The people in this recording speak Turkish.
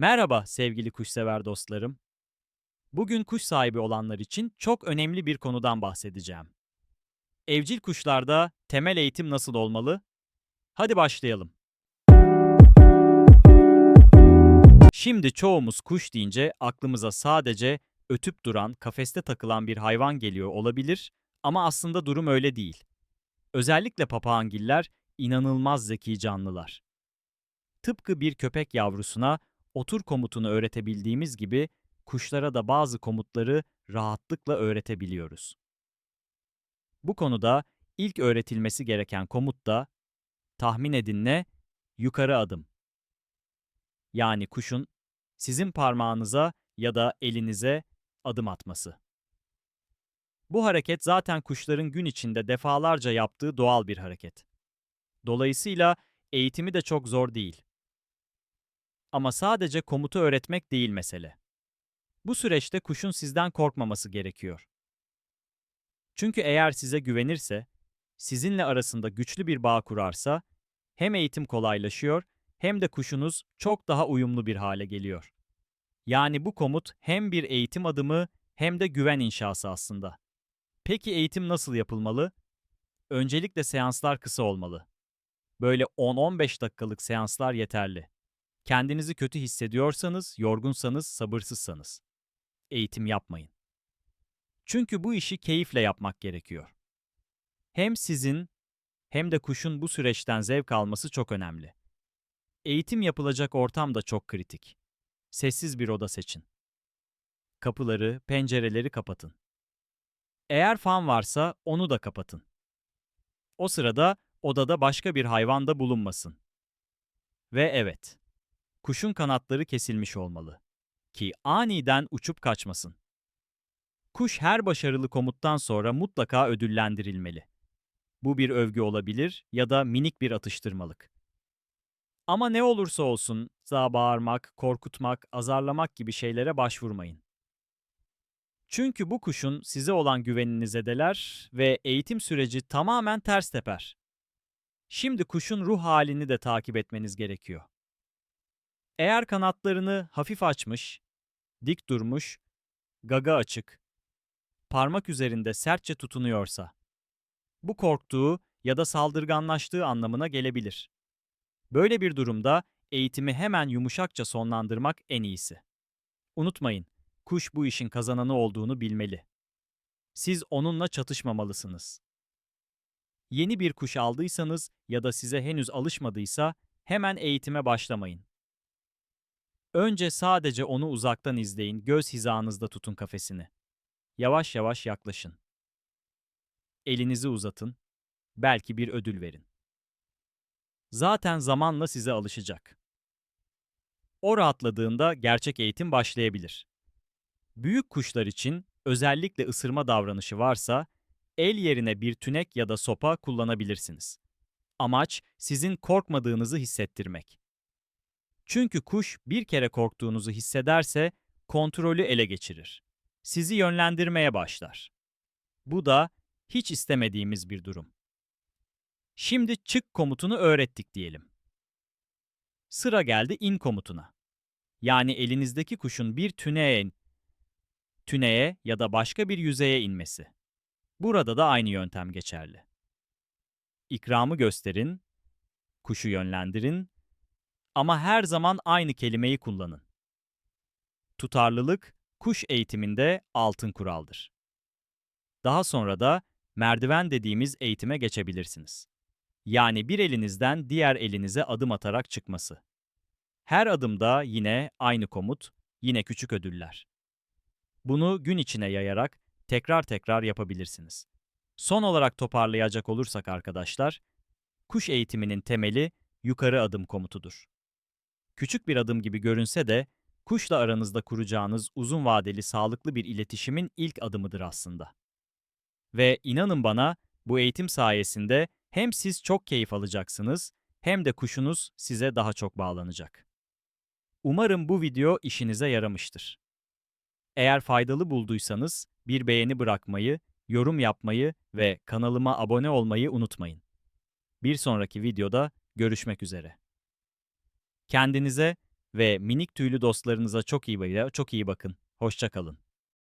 Merhaba sevgili kuşsever dostlarım. Bugün kuş sahibi olanlar için çok önemli bir konudan bahsedeceğim. Evcil kuşlarda temel eğitim nasıl olmalı? Hadi başlayalım. Şimdi çoğumuz kuş deyince aklımıza sadece ötüp duran, kafeste takılan bir hayvan geliyor olabilir ama aslında durum öyle değil. Özellikle papağangiller inanılmaz zeki canlılar. Tıpkı bir köpek yavrusuna otur komutunu öğretebildiğimiz gibi kuşlara da bazı komutları rahatlıkla öğretebiliyoruz. Bu konuda ilk öğretilmesi gereken komut da tahmin edin ne? Yukarı adım. Yani kuşun sizin parmağınıza ya da elinize adım atması. Bu hareket zaten kuşların gün içinde defalarca yaptığı doğal bir hareket. Dolayısıyla eğitimi de çok zor değil. Ama sadece komutu öğretmek değil mesele. Bu süreçte kuşun sizden korkmaması gerekiyor. Çünkü eğer size güvenirse, sizinle arasında güçlü bir bağ kurarsa, hem eğitim kolaylaşıyor hem de kuşunuz çok daha uyumlu bir hale geliyor. Yani bu komut hem bir eğitim adımı hem de güven inşası aslında. Peki eğitim nasıl yapılmalı? Öncelikle seanslar kısa olmalı. Böyle 10-15 dakikalık seanslar yeterli. Kendinizi kötü hissediyorsanız, yorgunsanız, sabırsızsanız. Eğitim yapmayın. Çünkü bu işi keyifle yapmak gerekiyor. Hem sizin hem de kuşun bu süreçten zevk alması çok önemli. Eğitim yapılacak ortam da çok kritik. Sessiz bir oda seçin. Kapıları, pencereleri kapatın. Eğer fan varsa onu da kapatın. O sırada odada başka bir hayvan da bulunmasın. Ve evet, kuşun kanatları kesilmiş olmalı ki aniden uçup kaçmasın. Kuş her başarılı komuttan sonra mutlaka ödüllendirilmeli. Bu bir övgü olabilir ya da minik bir atıştırmalık. Ama ne olursa olsun, za bağırmak, korkutmak, azarlamak gibi şeylere başvurmayın. Çünkü bu kuşun size olan güvenini zedeler ve eğitim süreci tamamen ters teper. Şimdi kuşun ruh halini de takip etmeniz gerekiyor. Eğer kanatlarını hafif açmış, dik durmuş, gaga açık, parmak üzerinde sertçe tutunuyorsa, bu korktuğu ya da saldırganlaştığı anlamına gelebilir. Böyle bir durumda eğitimi hemen yumuşakça sonlandırmak en iyisi. Unutmayın, kuş bu işin kazananı olduğunu bilmeli. Siz onunla çatışmamalısınız. Yeni bir kuş aldıysanız ya da size henüz alışmadıysa hemen eğitime başlamayın. Önce sadece onu uzaktan izleyin, göz hizanızda tutun kafesini. Yavaş yavaş yaklaşın. Elinizi uzatın, belki bir ödül verin. Zaten zamanla size alışacak. O rahatladığında gerçek eğitim başlayabilir. Büyük kuşlar için özellikle ısırma davranışı varsa el yerine bir tünek ya da sopa kullanabilirsiniz. Amaç sizin korkmadığınızı hissettirmek. Çünkü kuş bir kere korktuğunuzu hissederse kontrolü ele geçirir. Sizi yönlendirmeye başlar. Bu da hiç istemediğimiz bir durum. Şimdi çık komutunu öğrettik diyelim. Sıra geldi in komutuna. Yani elinizdeki kuşun bir tüneğe, tüneye ya da başka bir yüzeye inmesi. Burada da aynı yöntem geçerli. İkramı gösterin, kuşu yönlendirin ama her zaman aynı kelimeyi kullanın. Tutarlılık, kuş eğitiminde altın kuraldır. Daha sonra da merdiven dediğimiz eğitime geçebilirsiniz. Yani bir elinizden diğer elinize adım atarak çıkması. Her adımda yine aynı komut, yine küçük ödüller. Bunu gün içine yayarak tekrar tekrar yapabilirsiniz. Son olarak toparlayacak olursak arkadaşlar, kuş eğitiminin temeli yukarı adım komutudur. Küçük bir adım gibi görünse de kuşla aranızda kuracağınız uzun vadeli sağlıklı bir iletişimin ilk adımıdır aslında. Ve inanın bana bu eğitim sayesinde hem siz çok keyif alacaksınız hem de kuşunuz size daha çok bağlanacak. Umarım bu video işinize yaramıştır. Eğer faydalı bulduysanız bir beğeni bırakmayı, yorum yapmayı ve kanalıma abone olmayı unutmayın. Bir sonraki videoda görüşmek üzere. Kendinize ve minik tüylü dostlarınıza çok iyi, çok iyi bakın. Hoşça kalın.